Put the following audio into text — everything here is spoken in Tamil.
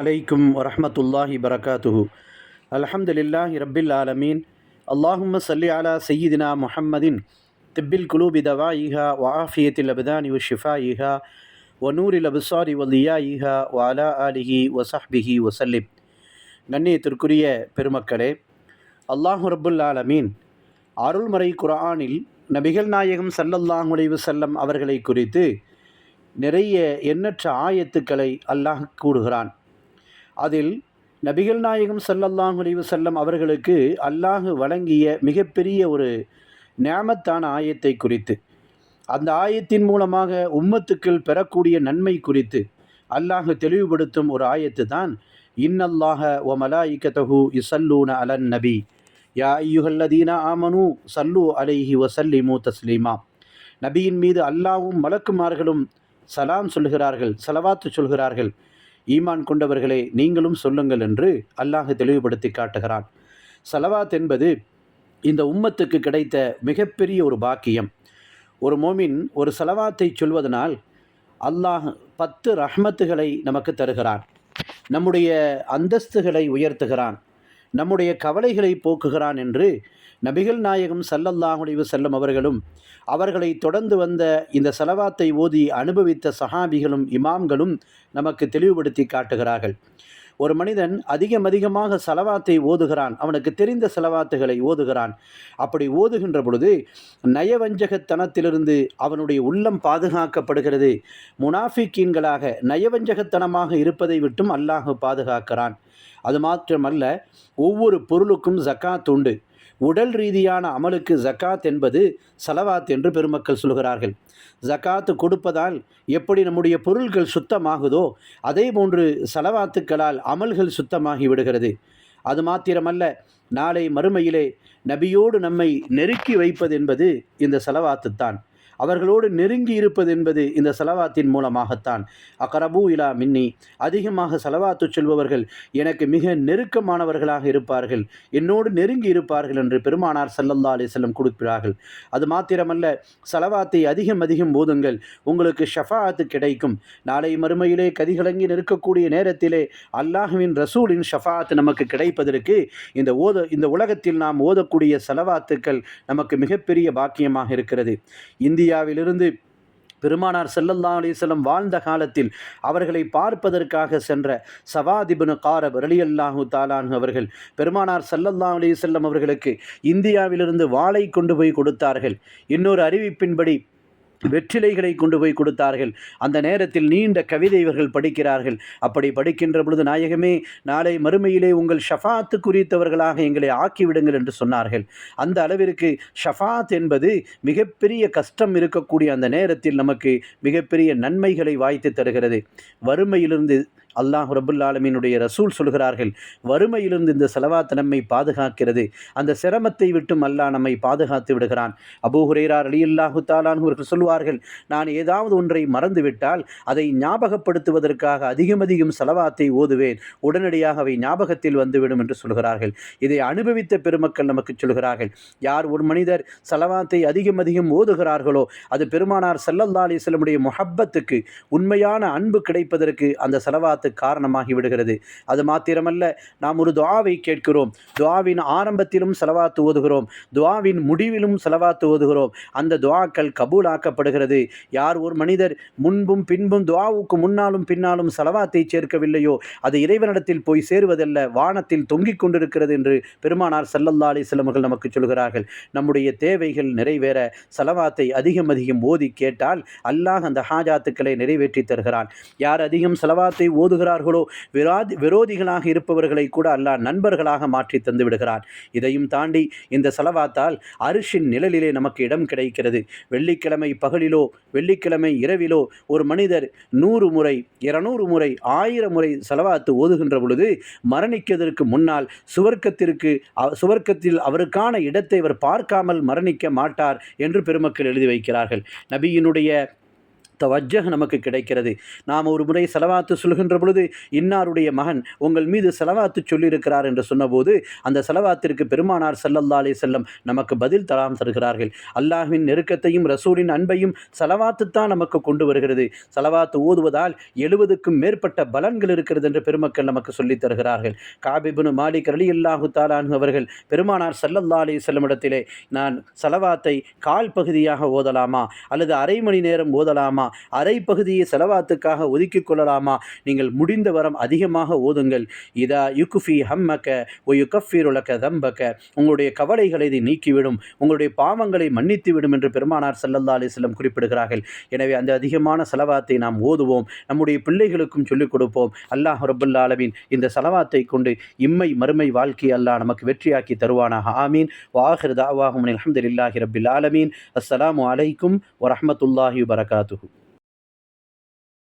அலைக்கும் வரமத்துல்லாஹி பரகாத்துஹு. அலஹம்துலில்லாஹி ரப்பில் ஆலமீன். அல்லாஹும்ம சல்லி அலா சையீதினா முஹம்மதின். திப்பில் குலூபி தவா ஈஹா வஆஃபியத்தில் அபிதானி உஷிஃபா ஷிஃபா ஈஹா வனூரில் அபுசாரி வல்லியா ஈஹா வாலா ஆலிஹி வசஹ்பிஹி வசல்லிம் கண்ணியத்திற்குரிய பெருமக்களே அல்லாஹு ரப்புல் ஆலமீன். அருள்மறை குரானில் நபிகள் நாயகம் சல்லல்லாஹுலைவு செல்லம் அவர்களை குறித்து நிறைய எண்ணற்ற ஆயத்துக்களை அல்லாஹ் கூடுகிறான் அதில் நபிகள் நாயகம் ஸல்லல்லாஹு அலிவு செல்லம் அவர்களுக்கு அல்லாஹ் வழங்கிய மிகப்பெரிய ஒரு நேமத்தான ஆயத்தை குறித்து அந்த ஆயத்தின் மூலமாக உம்மத்துக்கள் பெறக்கூடிய நன்மை குறித்து அல்லாஹு தெளிவுபடுத்தும் ஒரு ஆயத்து தான் இன்னல்லாஹ ஒ மலாயிக்கதஹு இசல்லூன அலன் நபி யா ஐயுஹல்லதீன ஆமனு சல்லு அலைஹி வசல்லிமு தஸ்லீமா. நபியின் மீது அல்லாவும் மலக்குமார்களும் சலாம் சொல்கிறார்கள் சலவாத்து சொல்கிறார்கள் ஈமான் கொண்டவர்களே நீங்களும் சொல்லுங்கள் என்று அல்லாஹ் தெளிவுபடுத்தி காட்டுகிறான். சலவாத் என்பது இந்த உம்மத்துக்கு கிடைத்த மிகப்பெரிய ஒரு பாக்கியம். ஒரு மோமின் ஒரு சலவாத்தை சொல்வதனால் அல்லாஹ் பத்து ரஹ்மத்துகளை நமக்கு தருகிறான். நம்முடைய அந்தஸ்துகளை உயர்த்துகிறான். நம்முடைய கவலைகளை போக்குகிறான் என்று நபிகள் நாயகம் சல்லல்லாஹு செல்லும் அவர்களும் அவர்களை தொடர்ந்து வந்த இந்த செலவாத்தை ஓதி அனுபவித்த சஹாபிகளும் இமாம்களும் நமக்கு தெளிவுபடுத்தி காட்டுகிறார்கள். ஒரு மனிதன் அதிகம் அதிகமாக செலவாத்தை ஓதுகிறான். அவனுக்கு தெரிந்த செலவாத்துகளை ஓதுகிறான். அப்படி ஓதுகின்ற பொழுது நயவஞ்சகத்தனத்திலிருந்து அவனுடைய உள்ளம் பாதுகாக்கப்படுகிறது. முனாஃபிக்கீன்களாக நயவஞ்சகத்தனமாக இருப்பதை விட்டும் அல்லாஹ் பாதுகாக்கிறான். அது மாத்திரமல்ல ஒவ்வொரு பொருளுக்கும் ஜக்காத் உண்டு. உடல் ரீதியான அமலுக்கு ஜக்காத் என்பது சலவாத் என்று பெருமக்கள் சொல்கிறார்கள் ஜக்காத்து கொடுப்பதால் எப்படி நம்முடைய பொருள்கள் சுத்தமாகுதோ அதே போன்று சலவாத்துக்களால் அமல்கள் சுத்தமாகி விடுகிறது. அது மாத்திரமல்ல நாளை மறுமையிலே நபியோடு நம்மை நெருக்கி வைப்பது என்பது இந்த செலவாத்து தான் அவர்களோடு நெருங்கி இருப்பது என்பது இந்த செலவாத்தின் மூலமாகத்தான். அக்கரபூ இலா மின்னி. அதிகமாக செலவாத்து சொல்பவர்கள் எனக்கு மிக நெருக்கமானவர்களாக இருப்பார்கள். என்னோடு நெருங்கி இருப்பார்கள் என்று பெருமானார் சல்லல்லா அலிசல்லம் கொடுக்கிறார்கள் அது மாத்திரமல்ல செலவாத்தை அதிகம் அதிகம் போதுங்கள் உங்களுக்கு ஷஃபாத்து கிடைக்கும். நாளை மறுமையிலே கதிகலங்கி நிற்கக்கூடிய நேரத்திலே அல்லாஹுவின் ரசூலின் ஷஃபாத் நமக்கு கிடைப்பதற்கு இந்த ஓத இந்த உலகத்தில் நாம் ஓதக்கூடிய செலவாத்துக்கள் நமக்கு மிகப்பெரிய பாக்கியமாக இருக்கிறது. இந்திய இந்தியாவிலிருந்து பெருமானார் செல்லல்லா அலிசல்லம் வாழ்ந்த காலத்தில் அவர்களை பார்ப்பதற்காக சென்ற சவாதிபுனு காரப் ரலியல்லாஹு தாலான் அவர்கள் பெருமானார் செல்லல்லா அலிசல்லம் அவர்களுக்கு இந்தியாவிலிருந்து வாளை கொண்டு போய் கொடுத்தார்கள். இன்னொரு அறிவிப்பின்படி வெற்றிலைகளை கொண்டு போய் கொடுத்தார்கள். அந்த நேரத்தில் நீண்ட கவிதை இவர்கள் படிக்கிறார்கள். அப்படி படிக்கின்ற பொழுது நாயகமே நாளை மறுமையிலே உங்கள் ஷஃபாத்து குறித்தவர்களாக எங்களை ஆக்கிவிடுங்கள் என்று சொன்னார்கள். அந்த அளவிற்கு ஷஃபாத் என்பது மிகப்பெரிய கஷ்டம் இருக்கக்கூடிய அந்த நேரத்தில் நமக்கு மிகப்பெரிய நன்மைகளை வாய்த்து தருகிறது. வறுமையிலிருந்து அல்லாஹ் ரபுல் ஆலமீனுடைய ரசூல் சொல்கிறார்கள் வறுமையிலிருந்து இந்த செலவாத் நம்மை பாதுகாக்கிறது. அந்த சிரமத்தை விட்டும் அல்லாஹ் நம்மை பாதுகாத்து விடுகிறான். அபூ ஹுரேரார் அலி அல்லாஹு தாலான் அவர்கள் சொல்வார்கள் நான் ஏதாவது ஒன்றை மறந்துவிட்டால் அதை ஞாபகப்படுத்துவதற்காக அதிகம் அதிகம் செலவாத்தை ஓதுவேன். உடனடியாக அவை ஞாபகத்தில் வந்துவிடும் என்று சொல்கிறார்கள். இதை அனுபவித்த பெருமக்கள் நமக்கு சொல்கிறார்கள் யார் ஒரு மனிதர் செலவாத்தை அதிகம் அதிகம் ஓதுகிறார்களோ அது பெருமானார் செல்லல்லாலே செல்லமுடைய முஹப்பத்துக்கு உண்மையான அன்பு கிடைப்பதற்கு அந்த செலவாத்தை காரணமாகி விடுகிறது. அது மாத்திரமல்ல நாம் ஒரு துவாவை கேட்கிறோம். துவாவின் ஆரம்பத்திலும் செலவாத்து ஓதுகிறோம். துவாவின் முடிவிலும் செலவாத்து ஓதுகிறோம். அந்த துவாக்கள் கபூலாக்கப்படுகிறது. யார் ஒரு மனிதர் முன்பும் பின்பும் துவாவுக்கு முன்னாலும் பின்னாலும் செலவாத்தை சேர்க்கவில்லையோ அது இறைவனிடத்தில் போய் சேருவதல்ல வானத்தில் தொங்கிக் கொண்டிருக்கிறது என்று பெருமானார் சல்லல்லா அலிஸ்லமர்கள் நமக்கு சொல்கிறார்கள். நம்முடைய தேவைகள் நிறைவேற செலவாத்தை அதிகம் அதிகம் ஓதி கேட்டால் அல்லாஹ் அந்த ஹாஜாத்துக்களை நிறைவேற்றி தருகிறான். யார் அதிகம் செலவாத்தை மோதுகிறார்களோ விராதி விரோதிகளாக இருப்பவர்களை கூட அல்லாஹ் நண்பர்களாக மாற்றி தந்து விடுகிறான். இதையும் தாண்டி இந்த செலவாத்தால் அரிஷின் நிழலிலே நமக்கு இடம் கிடைக்கிறது. வெள்ளிக்கிழமை பகலிலோ வெள்ளிக்கிழமை இரவிலோ ஒரு மனிதர் நூறு முறை இருநூறு முறை ஆயிரம் முறை செலவாத்து ஓதுகின்ற பொழுது மரணிக்கிறதற்கு முன்னால் சுவர்க்கத்திற்கு சுவர்க்கத்தில் அவருக்கான இடத்தை அவர் பார்க்காமல் மரணிக்க மாட்டார் என்று பெருமக்கள் எழுதி வைக்கிறார்கள். நபியினுடைய தவஜக நமக்கு கிடைக்கிறது. நாம் ஒரு முறை செலவாத்து சொல்கின்ற பொழுது இன்னாருடைய மகன் உங்கள் மீது செலவாத்து சொல்லியிருக்கிறார் என்று சொன்னபோது அந்த செலவாத்திற்கு பெருமானார் சல்லல்லா அலி செல்லம் நமக்கு பதில் தராம் தருகிறார்கள். அல்லாஹ்வின் நெருக்கத்தையும் ரசூலின் அன்பையும் செலவாத்து தான் நமக்கு கொண்டு வருகிறது. செலவாத்து ஓதுவதால் எழுபதுக்கும் மேற்பட்ட பலன்கள் இருக்கிறது என்று பெருமக்கள் நமக்கு சொல்லித் தருகிறார்கள். காபிபுனு மாலிக் அலி அல்லாஹு தாலான் அவர்கள் பெருமானார் செல்லல்லாலே அலி செல்லமிடத்திலே நான் செலவாத்தை கால் பகுதியாக ஓதலாமா? அல்லது அரை மணி நேரம் ஓதலாமா? அரை பகுதியை செலவாத்துக்காக ஒதுக்கிக் கொள்ளலாமா? நீங்கள் முடிந்த வரம் அதிகமாக ஓதுங்கள். இதா யுக்குஃபி ஹம்மக்க ஒ யுகஃபீருலக்க தம்பக்க உங்களுடைய கவலைகளை இது நீக்கிவிடும். உங்களுடைய பாவங்களை மன்னித்து விடும் என்று பெருமானார் சல்லல்லா அலிஸ்லம் குறிப்பிடுகிறார்கள். எனவே அந்த அதிகமான செலவாத்தை நாம் ஓதுவோம். நம்முடைய பிள்ளைகளுக்கும் சொல்லிக் கொடுப்போம். அல்லாஹ் ரபுல்லா அளவின் இந்த செலவாத்தை கொண்டு இம்மை மறுமை வாழ்க்கை அல்லாஹ் நமக்கு வெற்றியாக்கி தருவானாக. ஆமீன். வாஹிர் தாவாஹும் அலமதுல்லாஹி ரபில் ஆலமீன். அஸ்லாம் அலைக்கும் வரமத்துல்லாஹி வரகாத்துஹு